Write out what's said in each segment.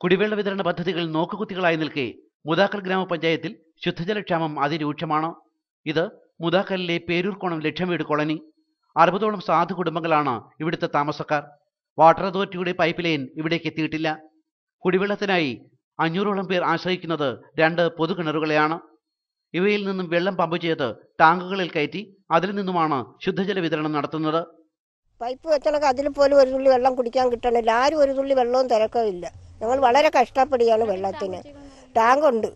കുടിവെള്ള വിതരണ പദ്ധതികൾ നോക്കുകുത്തികളായി നിൽക്കെ മുതാക്കൽ ഗ്രാമപഞ്ചായത്തിൽ ശുദ്ധജലക്ഷാമം അതിരൂക്ഷമാണ്? ഇത് മുതാക്കലിലെ പേരൂർക്കോണം ലക്ഷ്യമീട് കോളനി. അറുപതോളം സാധു കുടുംബങ്ങളാണ് ഇവിടുത്തെ താമസക്കാർ. വാട്ടർ അതോറിറ്റിയുടെ പൈപ്പ് ലൈൻ ഇവിടേക്ക് എത്തിയിട്ടില്ല. കുടിവെള്ളത്തിനായി അഞ്ഞൂറോളം പേർ ആശ്രയിക്കുന്നത് രണ്ട് പൊതുകിണറുകളെയാണ് ഇവയിൽ നിന്നും വെള്ളം പമ്പ് ചെയ്ത് ടാങ്കുകളിൽ കയറ്റി അതിൽ നിന്നുമാണ് ശുദ്ധജല വിതരണം നടത്തുന്നത്. പൈപ്പ് വെച്ചാലൊക്കെ അതിൽ പോലും ഒരു തുള്ളി വെള്ളം കുടിക്കാൻ കിട്ടണില്ല. ആരും ഒരു തുള്ളി വെള്ളവും തിരക്കില്ല ഞങ്ങൾ വളരെ കഷ്ടപ്പെടുകയാണ് വെള്ളത്തിന്. ടാങ്കുണ്ട്.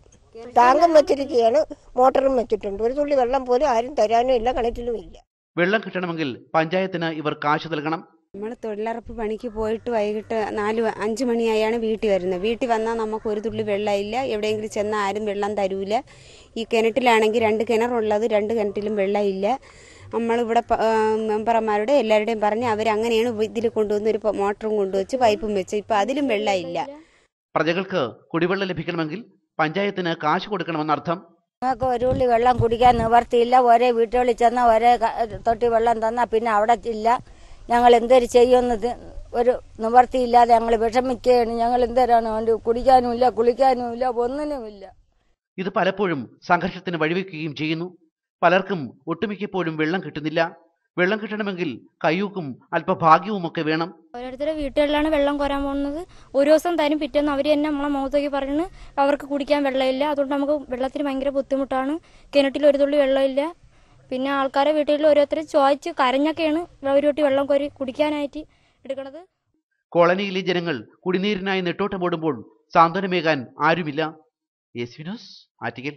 ടാങ്കും വെച്ചിരിക്കുകയാണ് മോട്ടറും വെച്ചിട്ടുണ്ട്. ഒരു തുള്ളി വെള്ളം പോലും ആരും തരാനും ഇല്ല കിണറ്റിലും ഇല്ല. വെള്ളം കിട്ടണമെങ്കിൽ പഞ്ചായത്തിന് ഇവർ കാശ് നൽകണം. നമ്മൾ തൊഴിലുറപ്പ് പണിക്ക് പോയിട്ട് വൈകിട്ട് നാല് അഞ്ച് മണിയായാണ് വീട്ടിൽ വരുന്നത്. വീട്ടിൽ വന്നാൽ നമുക്ക് ഒരു തുള്ളി വെള്ളമില്ല എവിടെയെങ്കിലും ചെന്നാൽ ആരും വെള്ളം തരൂല. ഈ കിണറ്റിലാണെങ്കിൽ രണ്ട് കിണറുള്ളത് രണ്ട് കിണറ്റിലും വെള്ളമില്ല നമ്മളിവിടെ മെമ്പർമാരുടെ എല്ലാവരുടെയും പറഞ്ഞ് അവരങ്ങനെയാണ് ഇതിൽ കൊണ്ടുവന്ന് ഒരു മോട്ടറും കൊണ്ടുവച്ച് പൈപ്പും വെച്ച്. ഇപ്പം അതിലും വെള്ളമില്ല. പ്രജകൾക്ക് കുടിവെള്ളം ലഭിക്കണമെങ്കിൽ പഞ്ചായത്തിന് കാശ് കൊടുക്കണമെന്നർത്ഥം ഞങ്ങൾക്ക് ഒരു ഉള്ളി വെള്ളം കുടിക്കാൻ നിവർത്തിയില്ല. ഒരേ വീട്ടുകളിൽ ചെന്നാൽ ഒരേ തൊട്ടി വെള്ളം തന്നാൽ പിന്നെ അവിടെ ഇല്ല. ഞങ്ങൾ എന്തൊരു ചെയ്യുന്നത് ഒരു നിവർത്തിയില്ലാതെ ഞങ്ങൾ വിഷമിക്കുകയാണ്. ഞങ്ങൾ എന്തരാണ് വേണ്ടി കുടിക്കാനുമില്ല കുളിക്കാനുമില്ല ഒന്നിനുമില്ല. ഇത് പലപ്പോഴും സംഘർഷത്തിന് വഴിവെക്കുകയും ചെയ്യുന്നു. പലർക്കും ഒട്ടുമിക്കപ്പോഴും വെള്ളം കിട്ടുന്നില്ല. വെള്ളം കിട്ടണമെങ്കിൽ കയ്യൂക്കും അല്പഭാഗ്യവും ഒക്കെ വേണം. ഓരോരുത്തരുടെ വീട്ടുകളിലാണ് വെള്ളം കോരാൻ പോകുന്നത്. ഒരു ദിവസം തരും പിറ്റേന്ന് അവർ തന്നെ നമ്മളെ മുഖത്തേക്ക് പറഞ്ഞു അവർക്ക് കുടിക്കാൻ വെള്ളമില്ല. അതുകൊണ്ട് നമുക്ക് വെള്ളത്തിന് ഭയങ്കര ബുദ്ധിമുട്ടാണ്. കിണറ്റിൽ ഒരു തുള്ളി വെള്ളമില്ല. പിന്നെ ആൾക്കാരെ വീട്ടിൽ ഓരോരുത്തർ ചോദിച്ച് കരഞ്ഞൊക്കെയാണ് ഒരു കുട്ടി വെള്ളം കോരി കുടിക്കാനായിട്ട് എടുക്കുന്നത് കോളനിയിലെ ജനങ്ങൾ കുടിനീരിനായി നെട്ടോട്ടമോടുമ്പോൾ സാന്ത്വനമേകാൻ ആരുമില്ല. യെസ് വിനോസ് ആറ്റിക്കൽ